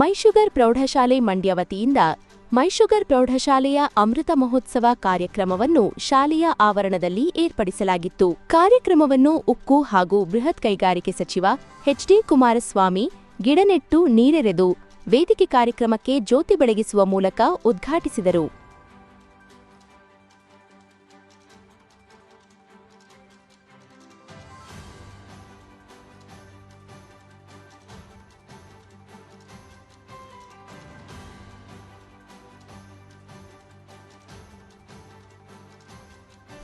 ಮೈಶುಗರ್ ಪ್ರೌಢಶಾಲೆ ಮಂಡ್ಯ ವತಿಯಿಂದ ಮೈಶುಗರ್ ಪ್ರೌಢಶಾಲೆಯ ಅಮೃತ ಮಹೋತ್ಸವ ಕಾರ್ಯಕ್ರಮವನ್ನು ಶಾಲೆಯ ಆವರಣದಲ್ಲಿ ಏರ್ಪಡಿಸಲಾಗಿತ್ತು. ಕಾರ್ಯಕ್ರಮವನ್ನು ಉಕ್ಕು ಹಾಗೂ ಬೃಹತ್ ಕೈಗಾರಿಕೆ ಸಚಿವ ಎಚ್ಡಿ ಕುಮಾರಸ್ವಾಮಿ, ಗಿಡನೆಟ್ಟು ನೀರೆರೆದು ವೇದಿಕೆ ಕಾರ್ಯಕ್ರಮಕ್ಕೆ ಜ್ಯೋತಿ ಬೆಳಗಿಸುವ ಮೂಲಕ ಉದ್ಘಾಟಿಸಿದರು.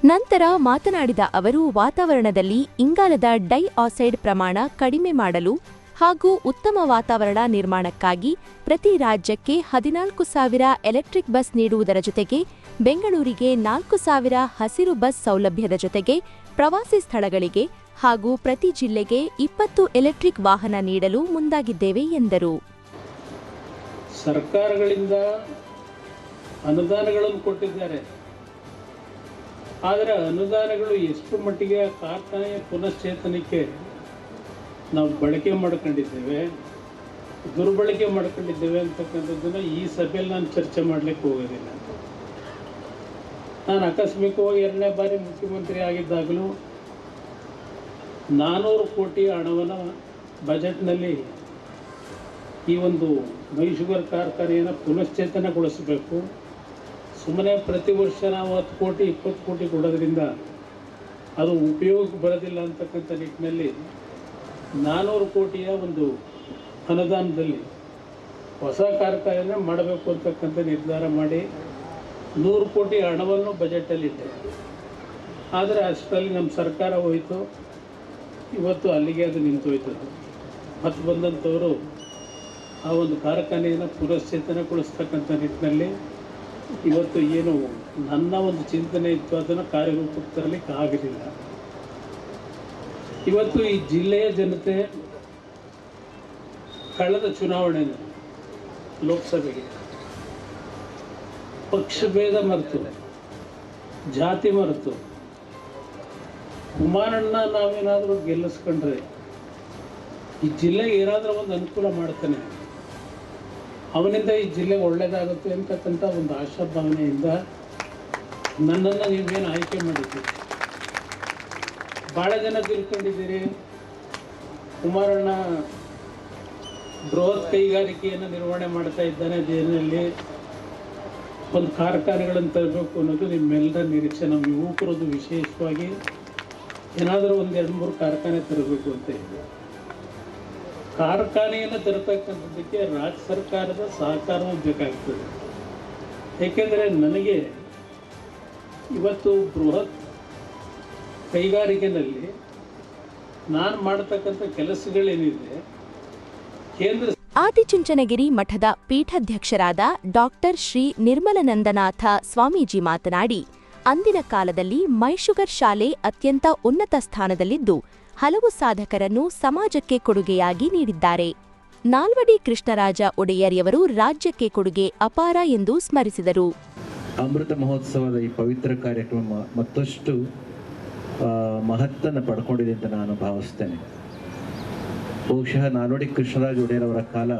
ನಂತರ ಮಾತನಾಡಿದ ಅವರು, ವಾತಾವರಣದಲ್ಲಿ ಇಂಗಾಲದ ಡೈ ಆಕ್ಸೈಡ್ ಪ್ರಮಾಣ ಕಡಿಮೆ ಮಾಡಲು ಹಾಗೂ ಉತ್ತಮ ವಾತಾವರಣ ನಿರ್ಮಾಣಕ್ಕಾಗಿ ಪ್ರತಿ ರಾಜ್ಯಕ್ಕೆ ಹದಿನಾಲ್ಕು ಸಾವಿರ ಎಲೆಕ್ಟ್ರಿಕ್ ಬಸ್ ನೀಡುವುದರ ಜೊತೆಗೆ ಬೆಂಗಳೂರಿಗೆ ನಾಲ್ಕು ಸಾವಿರ ಹಸಿರು ಬಸ್ ಸೌಲಭ್ಯದ ಜೊತೆಗೆ ಪ್ರವಾಸಿ ಸ್ಥಳಗಳಿಗೆ ಹಾಗೂ ಪ್ರತಿ ಜಿಲ್ಲೆಗೆ ಇಪ್ಪತ್ತು ಎಲೆಕ್ಟ್ರಿಕ್ ವಾಹನ ನೀಡಲು ಮುಂದಾಗಿದ್ದೇವೆ ಎಂದರು. ಸರ್ಕಾರಗಳಿಂದ ಅನುದಾನಗಳನ್ನು ಕೊಟ್ಟಿದ್ದಾರೆ. ಆದರೆ ಅನುದಾನಗಳು ಎಷ್ಟು ಮಟ್ಟಿಗೆ ಆ ಪುನಶ್ಚೇತನಕ್ಕೆ ನಾವು ಬಳಕೆ ಮಾಡ್ಕೊಂಡಿದ್ದೇವೆ, ದುರ್ಬಳಕೆ ಮಾಡ್ಕೊಂಡಿದ್ದೇವೆ ಅಂತಕ್ಕಂಥದ್ದನ್ನು ಈ ಸಭೆಯಲ್ಲಿ ನಾನು ಚರ್ಚೆ ಮಾಡಲಿಕ್ಕೆ ಹೋಗೋದಿಲ್ಲ. ನಾನು ಆಕಸ್ಮಿಕವಾಗಿ ಎರಡನೇ ಬಾರಿ ಮುಖ್ಯಮಂತ್ರಿ ಆಗಿದ್ದಾಗಲೂ ನಾನ್ನೂರು ಕೋಟಿ ಹಣವನ್ನು ಬಜೆಟ್ನಲ್ಲಿ ಈ ಒಂದು ಮೈಶುಗರ್ ಕಾರ್ಖಾನೆಯನ್ನು ಪುನಶ್ಚೇತನಗೊಳಿಸಬೇಕು ಸುಮ್ಮನೆ ಪ್ರತಿ ವರ್ಷ ನಾವು ಹತ್ತು ಕೋಟಿ, ಇಪ್ಪತ್ತು ಕೋಟಿ ಕೊಡೋದ್ರಿಂದ ಅದು ಉಪಯೋಗಕ್ಕೆ ಬರೋದಿಲ್ಲ ಅಂತಕ್ಕಂಥ ನಿಟ್ಟಿನಲ್ಲಿ ನಾನ್ನೂರು ಕೋಟಿಯ ಒಂದು ಅನುದಾನದಲ್ಲಿ ಹೊಸ ಕಾರ್ಖಾನೆ ಮಾಡಬೇಕು ಅಂತಕ್ಕಂಥ ನಿರ್ಧಾರ ಮಾಡಿ ನೂರು ಕೋಟಿ ಹಣವನ್ನು ಬಜೆಟಲ್ಲಿಟ್ಟೆ ಆದರೆ ಅಷ್ಟರಲ್ಲಿ ನಮ್ಮ ಸರ್ಕಾರ ಹೋಯಿತು. ಇವತ್ತು ಅಲ್ಲಿಗೆ ಅದು ನಿಂತೋಯ್ತದು ಮತ್ತು ಬಂದಂಥವರು ಆ ಒಂದು ಕಾರ್ಖಾನೆಯನ್ನು ಪುನಶ್ಚೇತನಗೊಳಿಸ್ತಕ್ಕಂಥ ನಿಟ್ಟಿನಲ್ಲಿ ಇವತ್ತು ಏನು ನನ್ನ ಒಂದು ಚಿಂತನೆ ಇತ್ತು, ಅದನ್ನು ಕಾರ್ಯರೂಪಕ್ಕೆ ತರಲಿಕ್ಕೆ ಆಗಲಿಲ್ಲ ಇವತ್ತು ಈ ಜಿಲ್ಲೆಯ ಜನತೆ ಕಳೆದ ಚುನಾವಣೆ ಲೋಕಸಭೆಗೆ ಪಕ್ಷಭೇದ ಮರೆತು, ಜಾತಿ ಮರೆತು ಕುಮಾರಣ್ಣ ನಾವೇನಾದರೂ ಗೆಲ್ಲಿಸ್ಕೊಂಡ್ರೆ ಈ ಜಿಲ್ಲೆಗೆ ಏನಾದರೂ ಒಂದು ಅನುಕೂಲ ಮಾಡ್ತಾನೆ. ಅವನಿಂದ ಈ ಜಿಲ್ಲೆ ಒಳ್ಳೆಯದಾಗುತ್ತೆ ಅಂತಕ್ಕಂಥ ಒಂದು ಆಶಾಭಾವನೆಯಿಂದ ನನ್ನನ್ನು ನೀವೇನು ಆಯ್ಕೆ ಮಾಡಿದ್ದೀರಿ? ಭಾಳ ಜನ ತಿಳ್ಕೊಂಡಿದ್ದೀರಿ. ಕುಮಾರಣ್ಣ ಬೃಹತ್ ಕೈಗಾರಿಕೆಯನ್ನು ನಿರ್ವಹಣೆ ಮಾಡ್ತಾ ಇದ್ದಾನೆ ಜೈಲಿನಲ್ಲಿ ಒಂದು ಕಾರ್ಖಾನೆಗಳನ್ನು ತರಬೇಕು ಅನ್ನೋದು ನಿಮ್ಮೆಲ್ಲರ ನಿರೀಕ್ಷೆ. ನಮ್ಮ ಯುವಕರದ್ದು ವಿಶೇಷವಾಗಿ ಏನಾದರೂ ಒಂದು ಎರಡು ಮೂರು ಕಾರ್ಖಾನೆ ತರಬೇಕು ಅಂತ ಇದೆ ಕಾರ್ಖಾನೆಯನ್ನು ತರತಕ್ಕಂಥದ್ದಕ್ಕೆ ರಾಜ್ಯ ಸರ್ಕಾರದ ಸಹಕಾರವೂ ಬೇಕಾಗ್ತದೆ. ಏಕೆಂದರೆ ನನಗೆ ಇವತ್ತು ಬೃಹತ್ ಕೈಗಾರಿಕೆಯಲ್ಲಿ ನಾನು ಮಾಡತಕ್ಕಂಥ ಕೆಲಸಗಳೇನಿದೆ, ಕೇಂದ್ರ ಆದಿಚುಂಚನಗಿರಿ ಮಠದ ಪೀಠಾಧ್ಯಕ್ಷರಾದ ಡಾಕ್ಟರ್ ಶ್ರೀ ನಿರ್ಮಲನಂದನಾಥ ಸ್ವಾಮೀಜಿ ಮಾತನಾಡಿ, ಅಂದಿನ ಕಾಲದಲ್ಲಿ ಮೈಶುಗರ್ ಶಾಲೆ ಅತ್ಯಂತ ಉನ್ನತ ಸ್ಥಾನದಲ್ಲಿದ್ದು ಹಲವು ಸಾಧಕರನ್ನು ಸಮಾಜಕ್ಕೆ ಕೊಡುಗೆಯಾಗಿ ನೀಡಿದ್ದಾರೆ. ನಾಲ್ವಡಿ ಕೃಷ್ಣರಾಜ ಒಡೆಯರ್ಯವರು ರಾಜ್ಯಕ್ಕೆ ಕೊಡುಗೆ ಅಪಾರ ಎಂದು ಸ್ಮರಿಸಿದರು. ಅಮೃತ ಮಹೋತ್ಸವದ ಈ ಪವಿತ್ರ ಕಾರ್ಯಕ್ರಮ ಮತ್ತಷ್ಟು ಮಹತ್ತನ್ನು ಪಡ್ಕೊಂಡಿದೆ ಅಂತ ನಾನು ಭಾವಿಸ್ತೇನೆ. ಬಹುಶಃ ನಾಲ್ವಡಿ ಕೃಷ್ಣರಾಜ ಒಡೆಯರವರ ಕಾಲ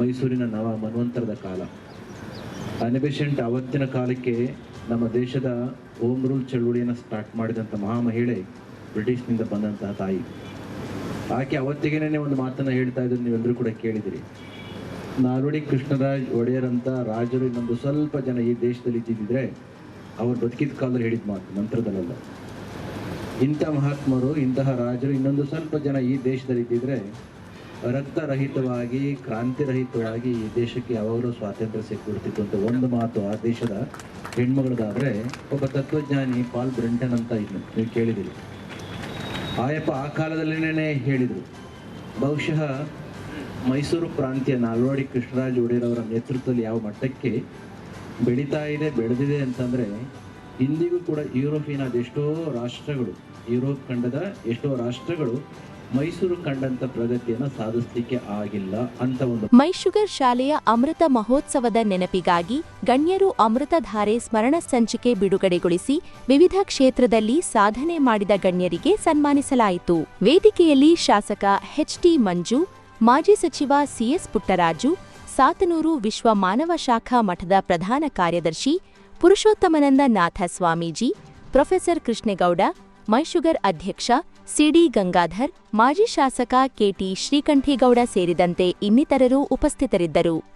ಮೈಸೂರಿನ ನವ ಮನ್ವಂತರದ ಕಾಲ. ಅನಿಬೆಸೆಂಟ್ ಅವತ್ತಿನ ಕಾಲಕ್ಕೆ ನಮ್ಮ ದೇಶದ ಓಮ್ ರೂಲ್ ಚಳುವಳಿಯನ್ನು ಸ್ಟಾರ್ಟ್ ಮಾಡಿದಂಥ ಮಹಾಮಹಿಳೆ ಬ್ರಿಟಿಷ್ನಿಂದ ಬಂದಂತಹ ತಾಯಿ. ಆಕೆ ಅವತ್ತಿಗೇನೆ ಒಂದು ಮಾತನ್ನು ಹೇಳ್ತಾ ಇದ್ದನ್ನು ನೀವೆಲ್ಲರೂ ಕೂಡ ಕೇಳಿದಿರಿ. ನಾಲ್ವಡಿ ಕೃಷ್ಣರಾಜ್ ಒಡೆಯರ್ ಅಂತ ರಾಜರು ಇನ್ನೊಂದು ಸ್ವಲ್ಪ ಜನ ಈ ದೇಶದಲ್ಲಿ ಇದ್ದಿದ್ರೆ ಅವ್ರು ಬದುಕಿದ ಕಾಲದಲ್ಲಿ ಹೇಳಿದ ಮಾತು ನಂತರದಲ್ಲ ಇಂಥ ಮಹಾತ್ಮರು, ಇಂತಹ ರಾಜರು ಇನ್ನೊಂದು ಸ್ವಲ್ಪ ಜನ ಈ ದೇಶದಲ್ಲಿ ಇದ್ದಿದ್ರೆ ರಕ್ತರಹಿತವಾಗಿ, ಕ್ರಾಂತಿರಹಿತವಾಗಿ ಈ ದೇಶಕ್ಕೆ ಯಾವಾಗಲೂ ಸ್ವಾತಂತ್ರ್ಯ ಸಿಕ್ಕಿಬಿಡ್ತಿತ್ತು ಅಂತ ಒಂದು ಮಾತು ಆ ದೇಶದ ಹೆಣ್ಮಗಳದಾದ್ರೆ ಒಬ್ಬ ತತ್ವಜ್ಞಾನಿ ಪಾಲ್ ಬ್ರೆಂಟನ್ ಅಂತ ಇದ್ನು. ನೀವು ಕೇಳಿದಿರಿ. ಆಯಪ್ಪ ಆ ಕಾಲದಲ್ಲೇನೆ ಹೇಳಿದರು. ಬಹುಶಃ ಮೈಸೂರು ಪ್ರಾಂತ್ಯ ನಾಲ್ವಾಡಿ ಕೃಷ್ಣರಾಜ ಒಡೆಯರ್ ಅವರ ನೇತೃತ್ವದಲ್ಲಿ ಯಾವ ಮಟ್ಟಕ್ಕೆ ಬೆಳೀತಾ ಇದೆ, ಬೆಳೆದಿದೆ ಅಂತಂದರೆ ಇಂದಿಗೂ ಕೂಡ ಯುರೋಪಿನ ಅದೆಷ್ಟೋ ರಾಷ್ಟ್ರಗಳು, ಯುರೋಪ್ ಖಂಡದ ಎಷ್ಟೋ ರಾಷ್ಟ್ರಗಳು ಮೈಸೂರು ಕಂಡಂತ ಪ್ರಗತಿಯನ್ನು ಸಾಧಿಸಲಿಕ್ಕೆ ಆಗಿಲ್ಲ ಅಂತ ಒಂದು ಮೈಶುಗರ್ ಶಾಲೆಯ ಅಮೃತ ಮಹೋತ್ಸವದ ನೆನಪಿಗಾಗಿ ಗಣ್ಯರು ಅಮೃತಧಾರೆ ಸ್ಮರಣ ಸಂಚಿಕೆ ಬಿಡುಗಡೆಗೊಳಿಸಿ ವಿವಿಧ ಕ್ಷೇತ್ರದಲ್ಲಿ ಸಾಧನೆ ಮಾಡಿದ ಗಣ್ಯರಿಗೆ ಸನ್ಮಾನಿಸಲಾಯಿತು. ವೇದಿಕೆಯಲ್ಲಿ ಶಾಸಕ ಎಚ್ಟಿ ಮಂಜು, ಮಾಜಿ ಸಚಿವ ಸಿಎಸ್ ಪುಟ್ಟರಾಜು, ಸಾತನೂರು ವಿಶ್ವ ಮಾನವ ಶಾಖಾ ಮಠದ ಪ್ರಧಾನ ಕಾರ್ಯದರ್ಶಿ ಪುರುಷೋತ್ತಮನಂದ ನಾಥ ಸ್ವಾಮೀಜಿ, ಪ್ರೊಫೆಸರ್ ಕೃಷ್ಣೇಗೌಡ, ಮೈಶುಗರ್ ಅಧ್ಯಕ್ಷ ಸಿಡಿ ಗಂಗಾಧರ್ ಮಾಜಿ ಶಾಸಕ ಕೆಟಿ ಶ್ರೀಕಂಠೇಗೌಡ ಸೇರಿದಂತೆ ಇನ್ನಿತರರು ಉಪಸ್ಥಿತರಿದ್ದರು.